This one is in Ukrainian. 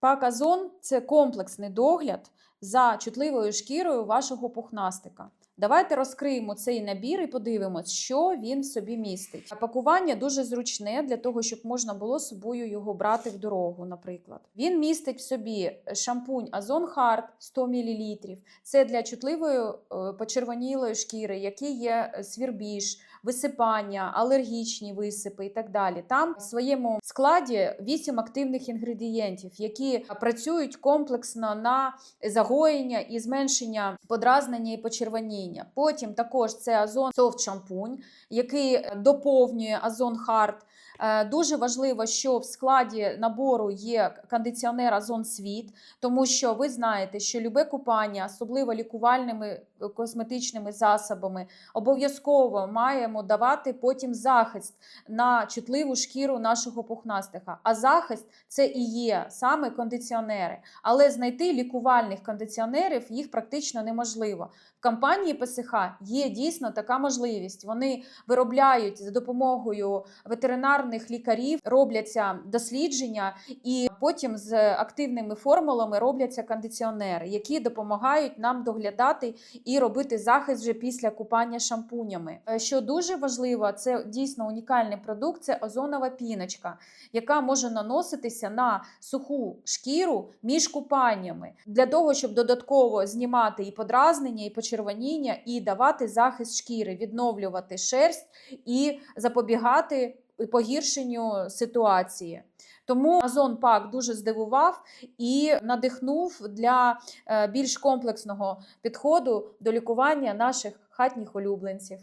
Пак Озон – це комплексний догляд за чутливою шкірою вашого пухнастика. Давайте розкриємо цей набір і подивимось, що він собі містить. Пакування дуже зручне для того, щоб можна було собою його брати в дорогу, наприклад. Він містить в собі шампунь Озон Хард 100 мл. Це для чутливої е, почервонілої шкіри, які є е, свірбіж, висипання, алергічні висипи і так далі. Там в своєму складі 8 активних інгредієнтів, які працюють комплексно на загоєння і зменшення подразнення і почервоніння. Потім також це Озон Софт шампунь, який доповнює Озон Хард. Е, Дуже важливо, що в складі набору є кондиціонер Озон Світ, тому що ви знаєте, що любе купання, особливо лікувальними е, косметичними засобами, обов'язково маємо давати потім захист на чутливу шкіру нашого пухнастика. А захист це і є саме кондиціонери. Але знайти лікувальних кондиціонерів їх практично неможливо. В компанії ПСХ є дійсно така можливість. Вони виробляють за допомогою ветеринарних лікарів, робляться дослідження, і потім з активними формулами робляться кондиціонери, які допомагають нам доглядати і робити захист вже після купання шампунями. Е, Що дуже важливо, це дійсно унікальний продукт. Це озонова піночка, яка може наноситися на суху шкіру між купаннями для того, щоб додатково знімати і подразнення, і почервоніння, і давати захист шкіри, відновлювати шерсть і запобігати погіршенню ситуації. Тому Озон Пак дуже здивував і надихнув для е, більш комплексного підходу до лікування наших хатніх улюбленців.